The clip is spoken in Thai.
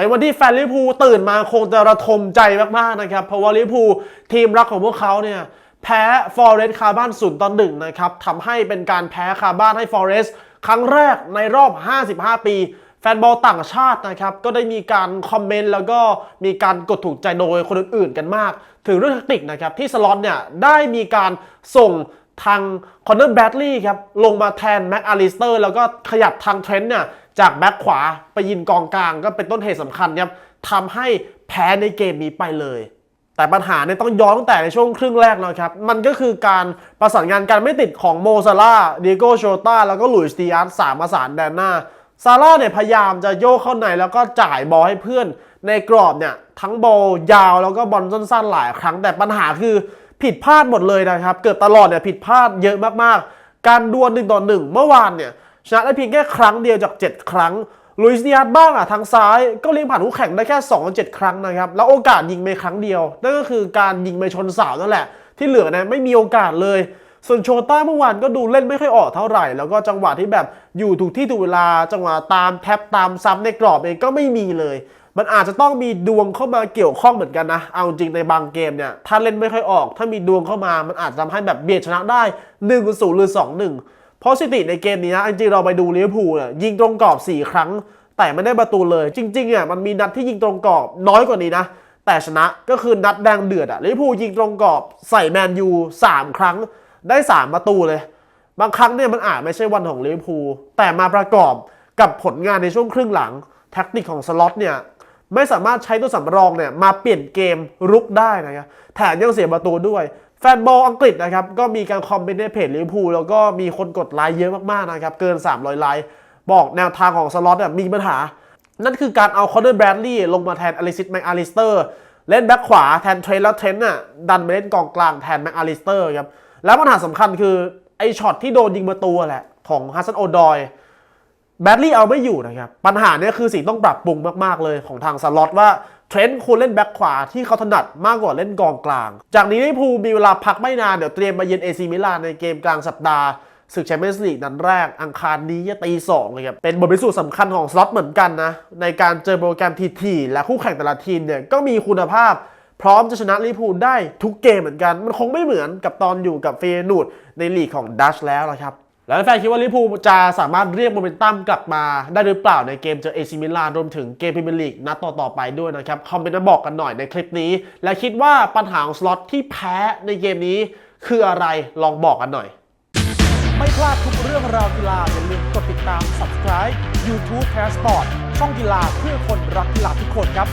เป็นวันที่แฟนลิเวอร์พูลตื่นมาคงจะระทมใจมากๆนะครับ เพราะว่าลิเวอร์พูลทีมรักของพวกเขาเนี่ยแพ้ฟอร์เรสต์คาร์บ้านศูนย์ตอนหนึ่งนะครับทำให้เป็นการแพ้คาร์บ้านให้ฟอร์เรสต์ครั้งแรกในรอบ 55 ปี แฟนบอลต่างชาตินะครับ ก็ได้มีการคอมเมนต์แล้วก็มีการกดถูกใจโดยคนอื่นๆกันมาก ถึงเรื่องแทคติกนะครับ ที่สล็อตเนี่ยได้มีการส่งทางคอนเนอร์แบดลีย์ครับ ลงมาแทนแม็กอาริสเตอร์แล้วก็ขยับทางเทรนต์เนี่ย จากแบ็คขวาไปยินกองกลางก็เป็นต้นเหตุสำคัญครับทำให้แพ้ในเกมนี้ไปเลย แต่ปัญหาเนี่ยต้องย้อนตั้งแต่ในช่วงครึ่งแรกนะครับ มันก็คือการประสานงานกันไม่ติดของโมซาร่าเดีโกโชตาแล้วก็หลุยส์ดีอาร์สามประสานแดนหน้าซาร่าเนี่ยพยายามจะโยกเข้าในแล้วก็จ่ายบอลให้เพื่อน ในกรอบเนี่ยทั้งบอลยาวแล้วก็บอลสั้นๆหลายครั้ง แต่ปัญหาคือผิดพลาดหมดเลยนะครับ เกิดตลอดเนี่ยผิดพลาดเยอะมากๆ การดวลหนึ่งต่อหนึ่งเมื่อวานเนี่ย ชนะได้เพียงแค่ครั้งเดียวจาก 7 ครั้งลุยส์ดิอาร์บ้างอะทางซ้ายก็เลี้ยงผ่านคู่แข่งได้แค่2 7ครั้งนะครับ แล้วโอกาสยิงไปครั้งเดียว นั่นก็คือการยิงไปชนเสานั่นแหละ ที่เหลือเนี่ยไม่มีโอกาสเลย ส่วนโชต้าเมื่อวานก็ดูเล่นไม่ค่อยออกเท่าไหร่ แล้วก็จังหวะที่แบบอยู่ถูกที่ถูกเวลาจังหวะตามแท็บตามซ้ำในกรอบเองก็ไม่มีเลย มันอาจจะต้องมีดวงเข้ามาเกี่ยวข้องเหมือนกันนะเอาจริงในบางเกมเนี่ยถ้าเล่นไม่ค่อยออก ถ้ามีดวงเข้ามามันอาจจะทำให้แบบเบียดชนะได้1นึ่งศูนย์หรือ2 1 เพราะสถิติในเกมนี้นะจริงๆเราไปดูลิเวอร์พูลยิงตรงกรอบ 4 ครั้ง แต่ไม่ได้ประตูเลย จริงๆอะมันมีนัดที่ยิงตรงกรอบน้อยกว่านี้นะ แต่ชนะก็คือนัดแดงเดือดอะลิเวอร์พูลยิงตรงกรอบใส่แมนยู3 ครั้งได้ 3 ประตูเลย บางครั้งเนี่ยมันอาจไม่ใช่วันของลิเวอร์พูลแต่มาประกอบกับผลงานในช่วงครึ่งหลังแท็กติกของสล็อตเนี่ยไม่สามารถใช้ตัวสำรองเนี่ยมาเปลี่ยนเกมรุกได้นะครับแถมยังเสียประตูด้วย แฟนบอลอังกฤษนะครับ ก็มีการคอมเมนต์ในเพจลิเวอร์พูลแล้วก็มีคนกดไลค์เยอะมากๆนะครับ เกิน 300 ไลค์ บอกแนวทางของสล็อตเนี่ยมีปัญหา นั่นคือการเอาคอนเนอร์แบรดลีย์ลงมาแทนอลิซิสแมคอาริสเตอร์ เล่นแบ็คขวาแทนเทรนต์แล้วเทรนต์น่ะดันไปเล่นกองกลางแทนแมคอาริสเตอร์ครับ แล้วปัญหาสำคัญคือ ไอช็อตที่โดนยิงประตูแหละ ของฮัสซันโอดอยแบดลี่เอาไม่อยู่นะครับ ปัญหาเนี้ยคือสิ่งต้องปรับปรุงมากๆเลยของทางสล็อตว่า เทรนต์ควรเล่นแบ็คขวาที่เขาถนัดมากกว่าเล่นกองกลาง จากนี้ลิเวอร์พูลมีเวลาพักไม่นาน เดี๋ยวเตรียมมาเยือนเอซีมิลานในเกมกลางสัปดาห์ศึกแชมเปี้ยนส์ลีกนัดแรกอังคารนี้จะตีสองเลยครับ เป็นบทพิสูจน์สำคัญของสล็อตเหมือนกันนะ ในการเจอโปรแกรมทีๆและคู่แข่งแต่ละทีมเนี่ยก็มีคุณภาพ พร้อมจะชนะลิเวอร์พูลได้ทุกเกมเหมือนกัน มันคงไม่เหมือนกับตอนอยู่กับเฟย์นูดในลีกของดัชแล้วนะครับ แล้วแฟนคิดว่าลิเวอร์พูลจะสามารถเรียกโมเมนตัมกลับมาได้หรือเปล่าในเกมเจอเอซิมิลานรวมถึงเกมพรีเมียร์ลีกนัดต่อๆไปด้วยนะครับ คอมเมนต์มาบอกกันหน่อยในคลิปนี้ และคิดว่าปัญหาของสล็อตที่แพ้ในเกมนี้ คืออะไรลองบอกกันหน่อย ไม่พลาดทุกเรื่องราวกีฬาอย่าลืมกดติดตาม subscribe YouTube Passport ช่องกีฬาเพื่อคนรักกีฬาทุกคนครับ